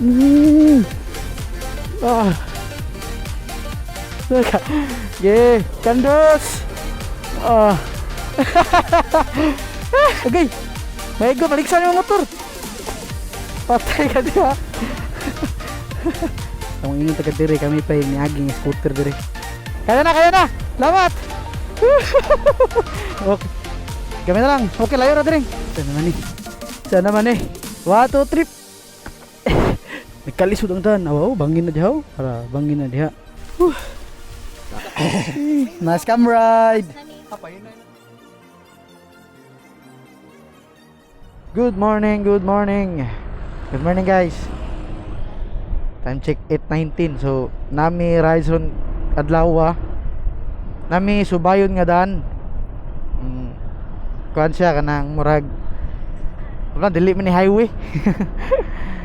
Mm. うんあそうかイェーイ感動し ah. Ah. Okay. May go balik sa yung motor. Patay ka di ba? Ang ingon taga dire kami pa yung aging scooter dire kaya na kaya na. Lamat. Okay. Gamit na lang. Okay layo na dire sana naman eh sana naman eh 1, 2, 3 kalisod ang tan. Awaw, bangin na diha. Para bangin na diha. Whew. nice cam ride. Good morning, good morning. Good morning guys. Time check 8:19. So nami Ryzen adlaw Nami subayon nga daan. Mm, kuan siya kanang murag. Wala dili man ni highway.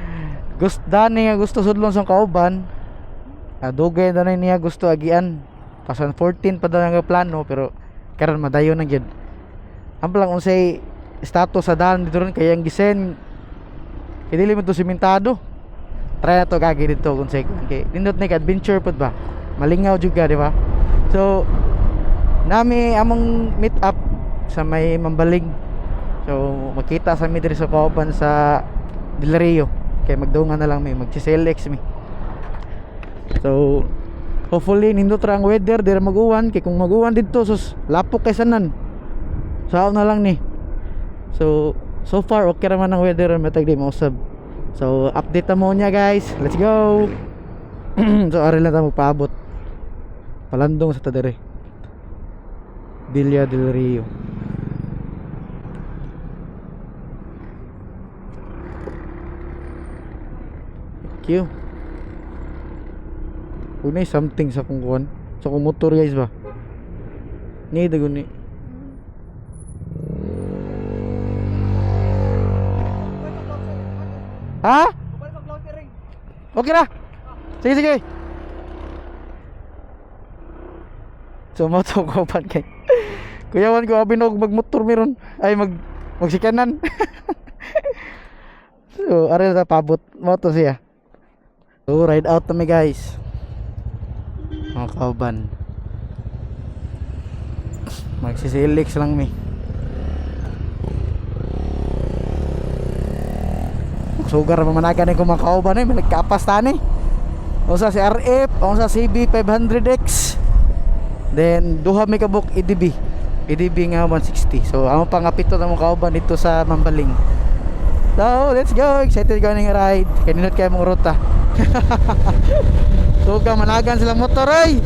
Gusto dani nga gusto sudlon sa kauban. Ah, Dugay na niya gusto agian. Pasan 14 pa daw nga plano pero karon madayon na gyud. Ang lang unsay status sa daan dito ron kaya ang gisen. Kaya dili mo to simentado. Try na to gagi dito kung say okay nindot na adventure pud ba? Malingaw juga di ba? So nami among meet up sa may mambaling. So makita sa mi diri sa Kauban sa Del Rio kay magdungan na lang mi magsi-select mi so hopefully nindot ra ang weather dira mag-uwan kay kung mag-uwan dito sus lapok kay sanan sao na lang ni so so far okay ra man ang weather matag di mausab So, update mo niya guys. Let's go! so, ari lang tayo magpaabot. Palandong sa tadere. Villa del Rio. You. Huwag na something sa kung kuhan. Sa kung motor guys ba? Ni, dago ni. Ha? Okay na. Sige, sige. So, mo to ko pan kay. Kuyawan ko abi og magmotor meron. Ay mag magsikanan. so, are na pabot mo to siya. So, ride out na mi guys. Mga kauban. Magsisilix lang mi. sugar mamanagan ni mga kauban eh nagkapas tani usa si RF usa CB 500X then duha may kabuk EDB EDB nga 160 so amo pa nga pito na mga kauban dito sa Mambaling so let's go excited ka ning ride kaninot kay mong ruta so ka managan sila motor ay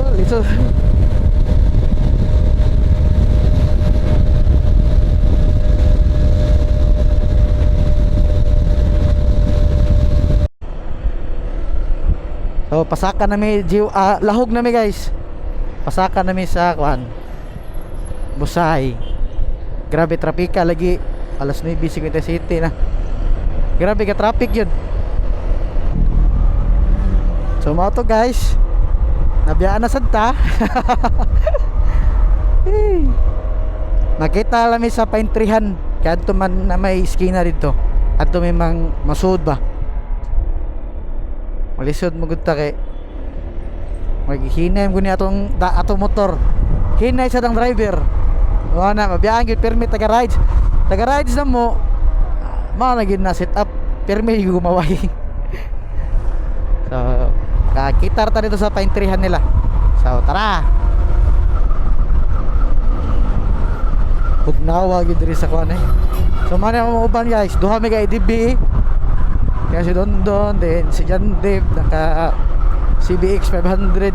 oh, liso So pasaka nami jiw ah, lahog nami guys. Pasaka nami sa kuan. Busay. Grabe trapika lagi alas 9:57 na. Grabe ka traffic yun. So mo to guys. Nabiyaan na sad ta. Eh. Nakita lami sa paintrihan kadto man na may skina dito. Adto may mang masud ba. Malisod mo gud ta kay maghinay mo ni atong da, atong motor. Hinay sa dang driver. Wa na mabiyaan gyud permit taga rides. Taga rides na mo mao na gyud na set up yung gumaway. so kakita ta dito sa paintrihan nila. So tara. Bugnawa gyud diri sa kuan eh. So man mo uban guys, duha mi ka IDB. Kaya si Don Don, then si John Dave, naka CBX 500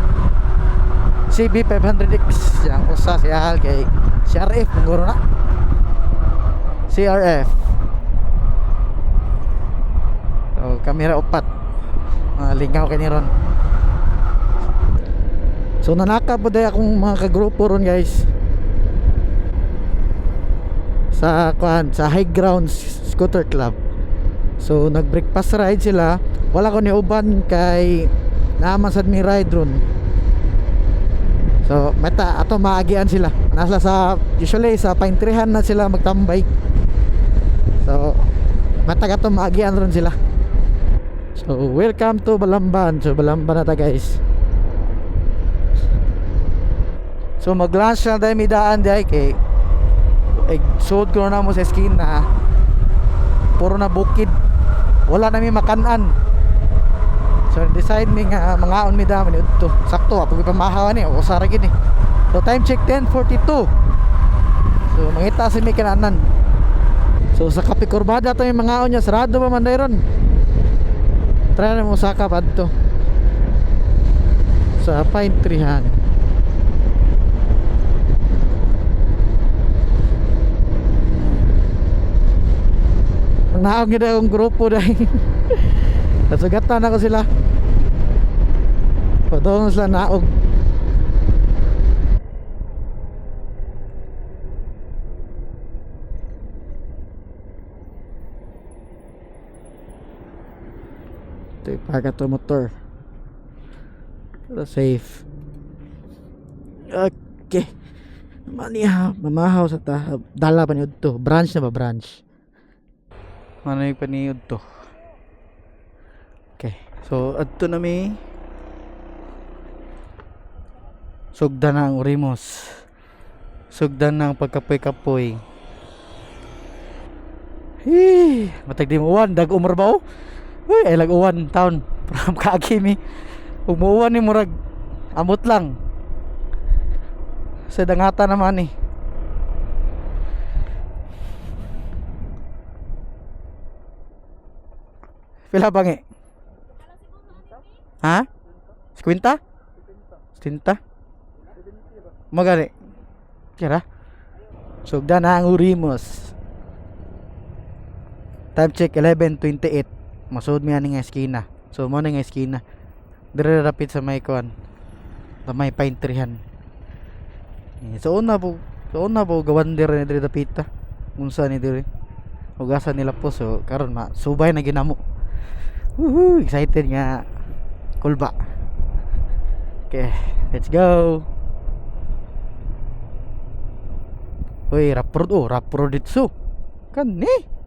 CB 500X yang usa si Al kay CRF munguro na CRF so kamera upat uh, lingaw kay ni ron so nanaka po day akong mga kagrupo ron guys sa kuan sa High Ground Scooter Club So nag breakfast ride sila. Wala ko ni uban kay naaman mi ride ron. So mata ato maagian sila. Nasa sa usually sa paintrehan na sila magtambay. So Mataga to maagian ron sila. So, welcome to Balamban. So, Balamban na ta guys. So, mag-lunch na tayo midaan ay kay suod ko na mo sa skin na puro na bukid. Wala na mi makanan. So, decide mi nga mga on mi daman ito. Sakto, pag pamahawan ni, o sara gid ni. So, time check 10:42. So, mangita sa mi kananan. So sa Kape Corbada to yung mga onya sarado pa man dayron. Try na mo sa kapad to. Sa Pine Treehan. Ang naong yun akong grupo dahil Nasugatan ako sila Padong sila naog Pagat to motor. Pero safe. Okay. Maniha, mamahaw sa ta. Dala pa niyo to. Branch na ba branch? Ano yung paniod to? Okay. So, adto na mi. Sugdan na ang urimos. Sugdan na ang pagkapoy-kapoy. Hee, matag di mo uwan, dag umar ba oh? Uy, ay lag uwan taon. From kaagi mi. Umuwan ni murag amot lang. Sa dangata naman eh. Pila bangi? Ha? Skwinta? Stinta? Magani? Kira? Sugda na ang urimos. Time check 11.28 Masud mi ani nga eskina. So mo nga eskina. Dire rapid sa may kuan. Sa may pine treehan. Eh, So una po, so una po gawan dire ni dire dapita. Unsa ni dire. Ugasan nila po so karon ma subay na ginamo. Woohoo, excited nga kulba. Okay, let's go. Uy, rapro oh, rapro ditso. Kani.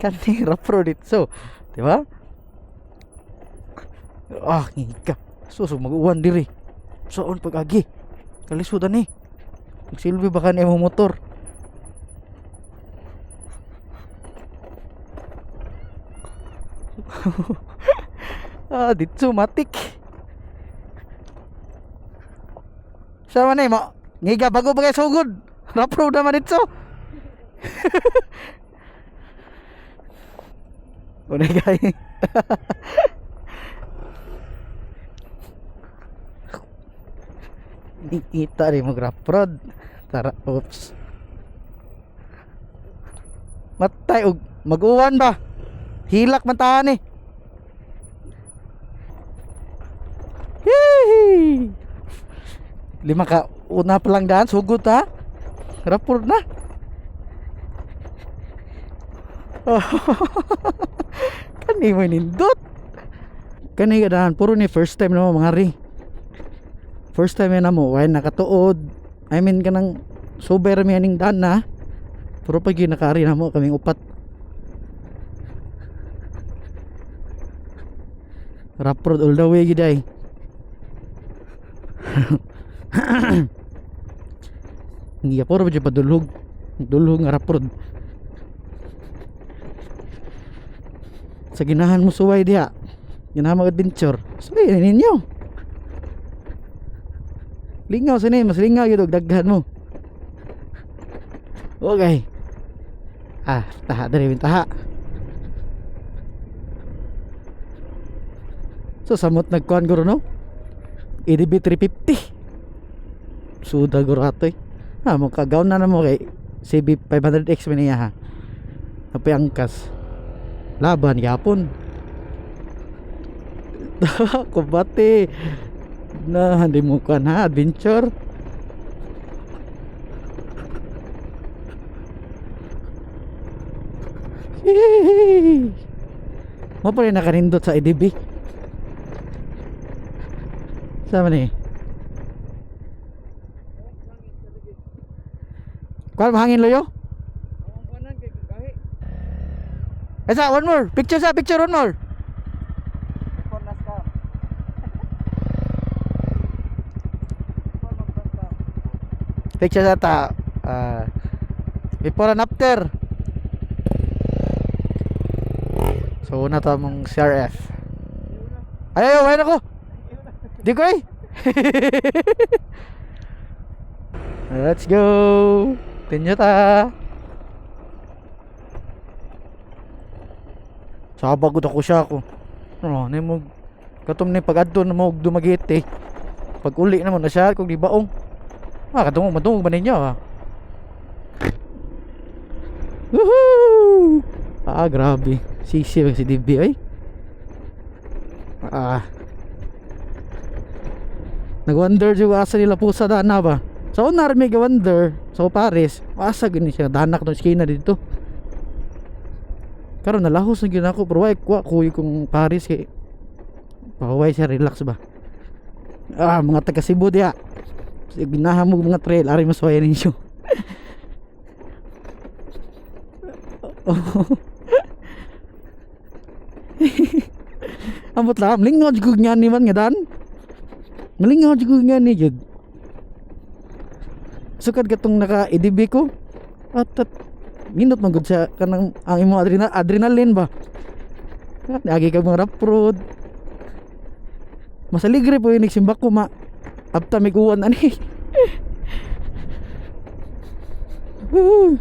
Kani rapro ditso. Di ba? Ah, ngika. Suso mag-uwan diri. Soon pag-agi. Kalisudan ni. Magsilbi baka mo motor. ah, ditso matik. Sama ni mo. Ngiga bago ba kay sugod. Rapro naman ditso. Unay kay. Kita rin mo graprod. Tara, oops. Matay og mag-uwan ba? Hilak man tahan eh. Hihi. Lima ka una pa lang daan sugod ha. Rapor na. Kani mo nindot. Kani gadahan puro ni first time na mga ri. First time na mo, why nakatuod. I mean kanang sober mi aning daan na. Pero pag yun nakari na mo kaming upat. Rap road all the way gid ay. Hindi puro ba padulhog. Dulhog nga rap road. Sa ginahan mo suway diha. Ginahan mo adventure. Sige ninyo. Lingaw sa mas lingaw yun daghan mo. Okay. Ah, taha dali taha. So samot nagkuhan guro no? EDB 350. Suda guro atoy. Ah, mo kagaw na na mo kay CB 500X man niya ha. Napay angkas. Laban yapon. Kubati. Na hindi mo kan ha adventure. Mo pa rin nakanindot sa EDB. Sama ni. Kuan mahangin loyo? Esa, one more. Picture sa, picture one more. Picture sa ta. Ah, before and after. So, una to mong CRF. Ay, ay, ay, ako. Di ko eh. Let's go. Tinyo ta. Sabag ako siya ako. Ano, ni mo katom ni pag adto na mo og dumagiti. Pag uli na mo na siya kung di baong. Ah, katungog matungog ba ninyo ah. Woohoo! Ah, grabe. Sisi si DB ay. Ah. Nag-wonder jud asa nila pusa dana ba. So unar may wonder so Paris, asa gini siya danak tong skina dito. Karon nalahos na gyud ako pero why ko kuy kung Paris kay Paway siya relax ba. Ah, mga taga Cebu dia. Ginahamog mga trail ari mas waya ninyo. Ambot lang, lingaw jud nga ni man nga dan. Malingaw jud nga ni jud. Sukad katong naka EDB ko. At minot man siya kanang ang imo adrenal adrenaline ba. Lagi kag mga rough road. Masaligre po yung nagsimbak ko ma. Apta may kuwan ani. Woohoo!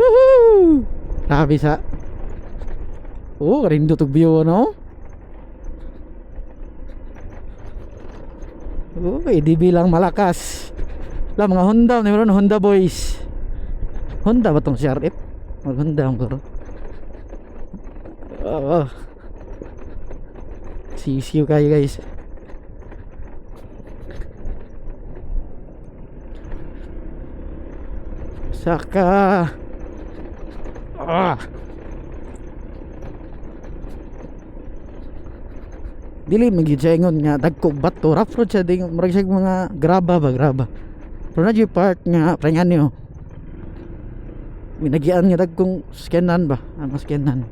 Woohoo! Grabe sa. Oh, karindo tog view ano? Oh, EDB lang malakas. La mga Honda, meron Honda boys. Honda ba tong CRF? Mag Honda ang bro. Oo. Sisiyo kayo guys. Saka. Ah. Dili magi jengon nga dagkog bato. Rough road siya murag mga graba ba graba. Pero na part nga prangan niyo. Minagian nga dagkong scanan ba? Ang scanan.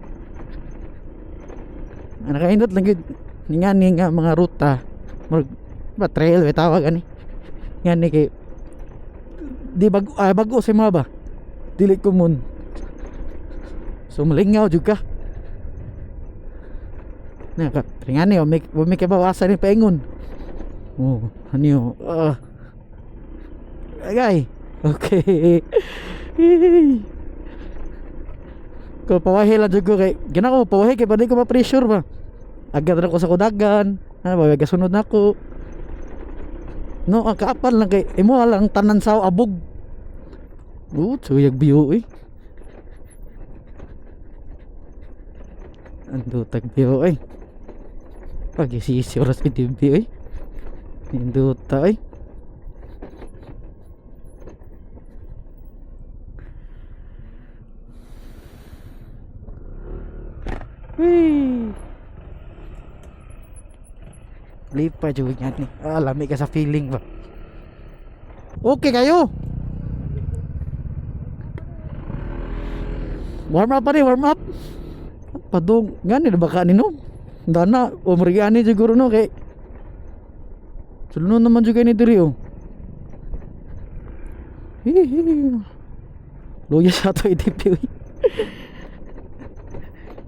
Ang nakaindot lang yun. Nga ni nga mga ruta. Murag ba trail we tawag ani? Nga ni kay di bago ah, bago sa mga ba dili common so malingaw jud ka. Na ka tingani o may may kabawasan ni paingon. Oh ani o ah agay okay. Ko pawahi lang jud ko kay gina ko pawahi kay pwede ko ma-pressure ba? Agad na ko sa kudagan. Ano ba gasunod na ko no ang kaapal lang kay imo lang tanan sa abog. Oh tuyag biyo eh. Ando tag biyo eh. Pag isisi oras TV eh. Ando ta eh Whee! Lipa juga niya ni. Ah, lami ka sa feeling ba. Okay kayo. Warm up rin, warm up. Padung, gani na baka nino. Dana, umrigani siguro no kay. Sulno naman juga ni diri oh. Hihi. Luya sa to itip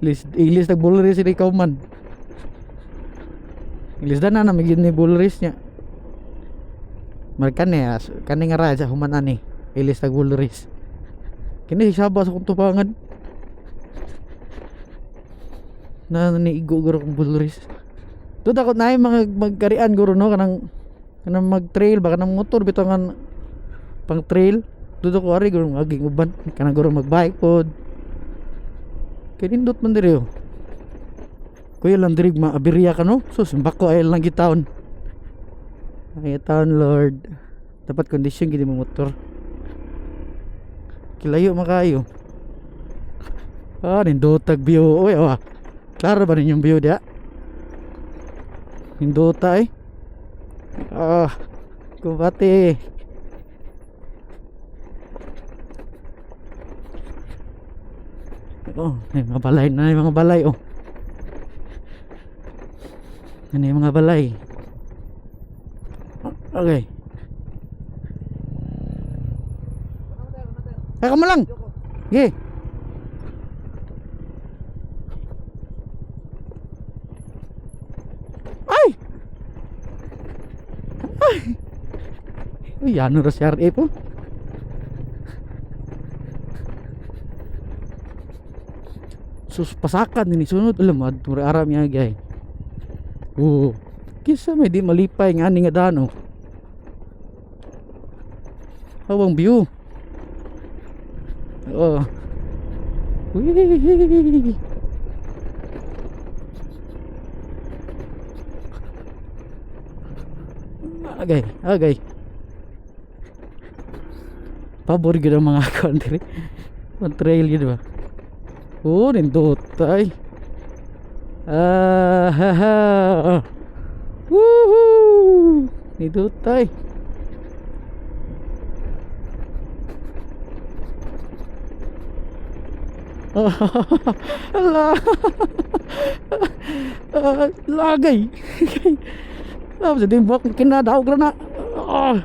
Ilis, ilis nagbulri si ikaw man. Ilis na na migin ni bulris niya. Markan niya, kani nga raja human ani. Ilis nagbulris. Kini si sabas akong tupangan. Na niigo guro kong bulris. Doon ako na yung mga magkarian guro no kanang kanang mag-trail ba kanang motor bitangan pang trail. Doon ako ari guro maging uban kanang guro mag-bike pod. Kaya nindot man diri oh. Kuya lang diri maabirya ka no? So simbak ko ay lang gitaon. Ay taon Lord. Dapat kondisyon gini mo motor. Kilayo makayo. Ah, nindotag view. Oy, oh. Klaro ba ninyong view dia? Hindota eh. Ah, kumbate. Oh, may mga balay na mga balay oh. Ano yung mga balay? Okay. Kaya mo lang. Sige. Ay! Ay! Uy, ano ras RA po? Sus, pasakan ini sunod alam mo, mura aram niya gay. Oo. Kisa may di malipay nga ni nga dano. Hawang view. Oo. Wee. Agay, agay. Pabor gid ang mga country. Ang trail gid ba? Oh, nindot ay. Ah, ha, ha. Woohoo! Nindot ay. Ala. Lagay. Ah, jadi buat kena daw na. Ah.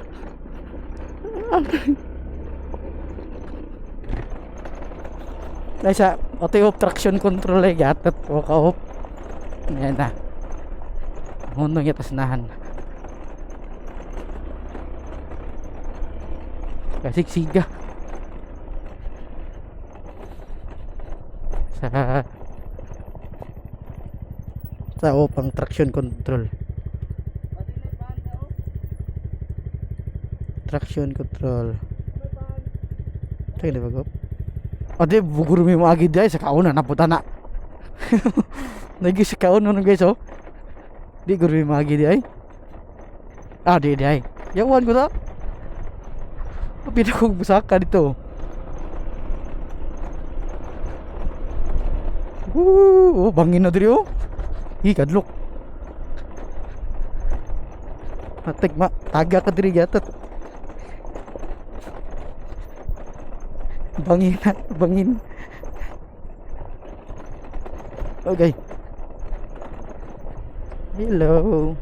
Dahil sa auto off traction control ay gatot o ka off. Yan na. Hunong yung tasnahan. Kasi siga. Sa sa off ang traction control. Traction control. Ito yung bago. Day sa kauna na puta na. Nagi sa kauna nun guys oh. Di guro mi agi day. Ah di day. Yawan ko ta. Pina kong busaka dito. Woo! Oh, bangin na diri oh. Hi kadlok. Patek ma taga ka diri gatot. Bangin na, bangin. Okay. Hello.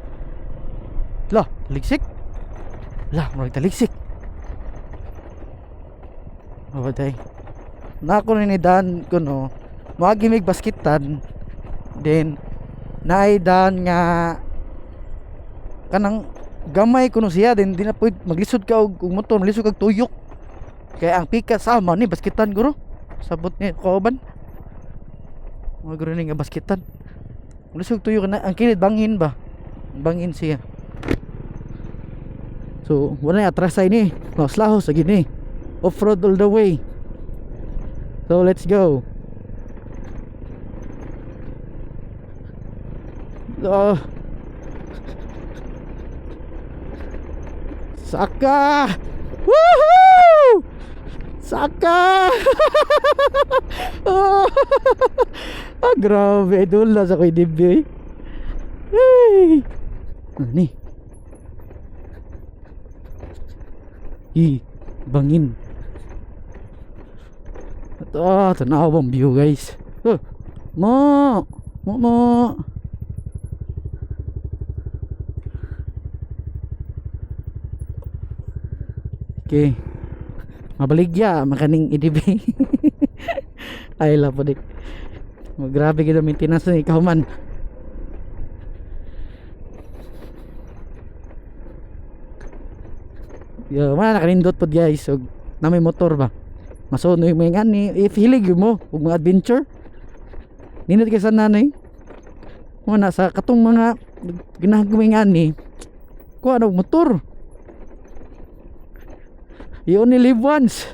Lah, ligsik. Lah, mo taligsik. Day. Na ako ni Dan ko no. Magimig basketan. Then naay Dan nga kanang gamay kuno siya din di na pwede maglisod ka og motor maglisod kag tuyok kaya ang pika sama ni basketan guro. Sabot ni kauban. Mga guro ni nga basketan. Lusog tuyo na. Ang kilid bangin ba? Bangin siya. So, wala na atrasay ni. Lahos lahos lagi ni. Off-road all the way. So, let's go. Oh. Saka! Saka! ah, grabe. Dula sa ko'y dibyo eh. Hey! Ano ni? I, bangin. Ito, ah, tanaw view guys. Oh, mo! Mo, mo! Okay. Mabaligya, makaning IDB. Ay, la dik. Oh, grabe kita maintenance ni kahuman. Yo, man nakalindot pod guys. So, na may motor ba? Masuno yung mga ni if hilig yun mo ug mga adventure. Ninot ka sa nanay. Mo na sa katong mga ginagawin nga ni. Kuha og motor. You only live once.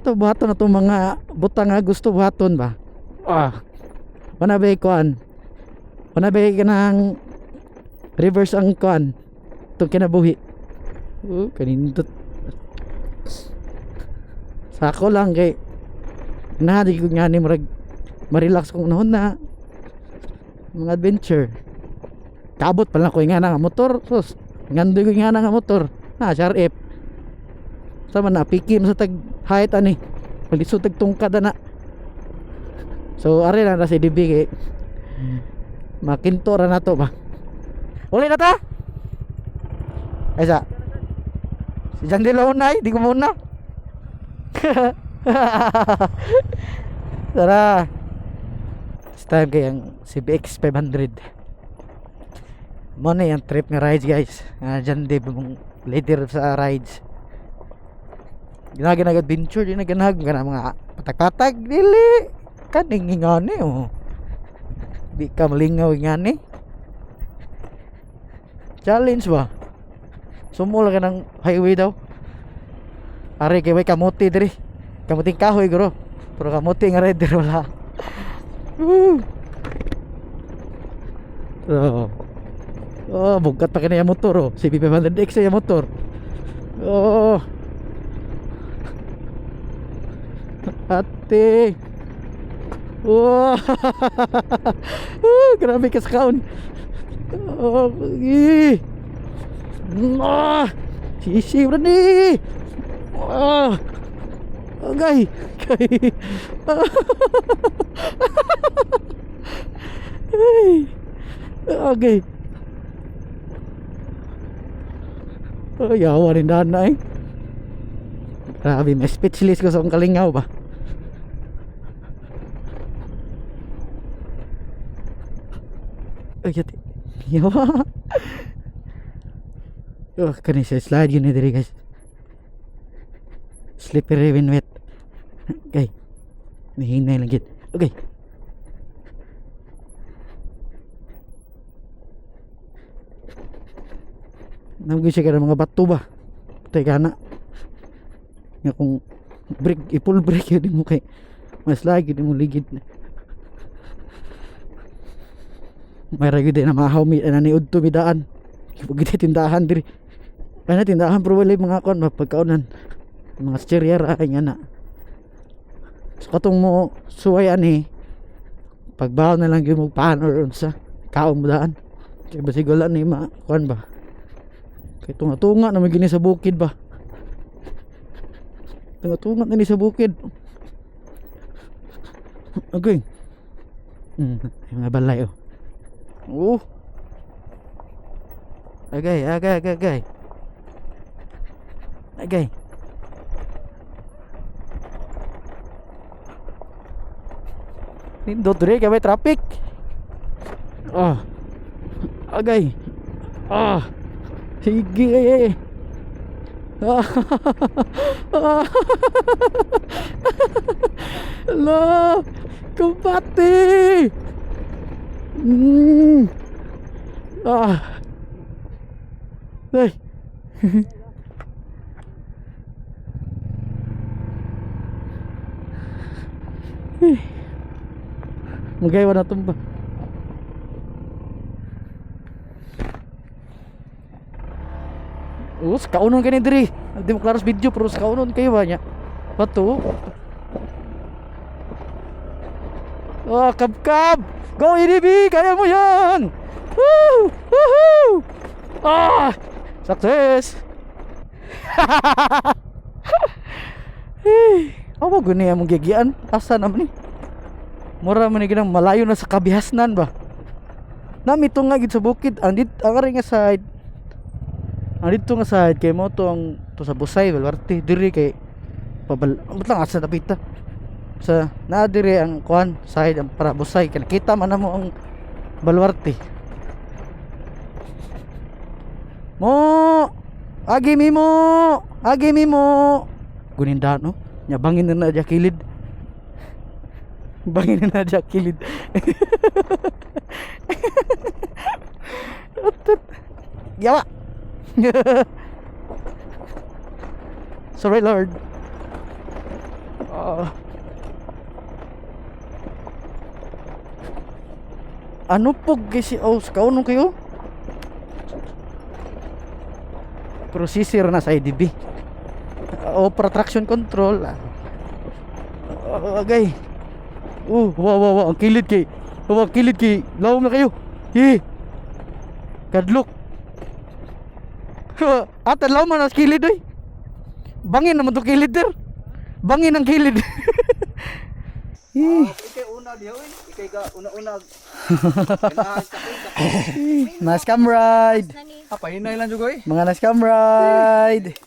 Ito buhaton na itong mga butang nga gusto buhaton ba? Ah. Wala ba kuan? Wala ba ng reverse ang kuan? Itong kinabuhi. Oh, kanindot. Sako lang kay nahadi ko nga ni marag marelax kung nahon na mga adventure. Kabot pa lang ko nga nga motor. Sus, ngandoy ko nga nga motor. Ha, SRF. Sama na pikim sa tag height ani. Palisod tag tungkad na. So ari na na si DB kay makinto ra na to ba. Uli na ta? Esa. Si Jan de Launay, di ko muna. Tara. This time kayang CBX 500. Mo na yung trip nga rides guys. Nga dyan di leader sa rides. Ginaganag adventure din na ganag gana mga patak-patak dili. Kaning ngani oh. Di ka malingaw ngani. Challenge ba? Sumula ka ng highway daw. Are kay way kamuti diri. Kamuting kahoy guro. Pero kamuti nga rider wala. Woo! Oh. Oh, bugat pa yung motor oh. CB 500X yung motor. Oh. Ate. Oh. oh grabe ka kaon. Oh, gi. Ah, sisi ra ni. Ah. Okay. Okay. Ay. Okay. Oh, yawa rin daan na eh. Grabe, may speechless ko sa kalingaw ba. Ay, yati. Yawa. Oh, kani siya slide yun diri guys. Slippery when wet. Okay. Nahinay lang gid. Okay. Namgi siya ka ng mga bato ba? Teka na. Nga kung break, i-full break yun mo kay mas lagi din mo ligid. May ragyo din na mahaw mi na niud to midaan. Pagiti tindahan diri. Kaya na tindahan pero wala mga kon mapagkaunan. Mga sterya ra ay nga na. So katong mo suwayan eh. Pagbaw na lang yung mo paan or unsa kaong daan. Kaya basig wala ni ma kuan ba. Kaya tunga-tunga na magini sa bukid ba. Tunga-tunga na ni sa bukid. Okay. Yung mga balay oh. Oh. Agay, agay, agay, agay. Agay. Nindot kay may traffic. Ah. Agay. Ah. Sige. Ah. Ah. Ala. Kumpati. Mm. Ah. Ay. Magaywa na tumba. Oh, kaunon kani diri. Di mo klaros video pero kaunon kayo ba niya? Bato. Oh, kab kab. Go EDB, kaya mo 'yan. Woo! Woohoo! Ah! Success! Hey, apa guni yang gigian? Asa naman ni? Mura man ginang malayo na sa kabihasnan ba? Nami to nga gid sa bukid, andit ang ari nga side. Andit to nga side kay mo to ang to sa Busay, Balwarte, diri kay pabal. Ambot lang asa napita. Sa na diri ang kuan side ang para Busay nakita man namo ang Balwarte. Mo! Agi mi mo! Agi mi mo! Guninda no? Nya bangin na na kilid. Bangin na na kilid. Yawa! Sorry Lord. Ah. Ano po kasi oh, kaunon kayo? sisir na sa IDB o para traction control ah. Ah, agay oh wow wow wow ang kilid kay oh, ang kilid kay lawom na kayo eh Kadlok. Atan law man as kilid oy. Bangin naman to kilid der. Bangin ang kilid. Ih, Ikay una diya oy. Ikay ka una-una. Ka nice cam ride. Apa hinay lang jugoy? Mga nice cam ride.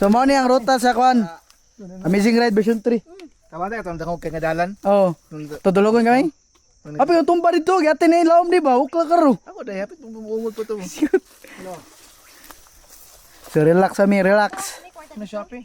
So mo ni ang ruta sa kwan. Amazing Ride version 3. Kamata ka tanda ko kay ngadalan. Oh, tudulugon kami. Apa yung tumba dito? Gati na ilawom di ba? Ukla karo. Ako dai hapit bumungod pa to. So relax kami, relax. Ano Shopee?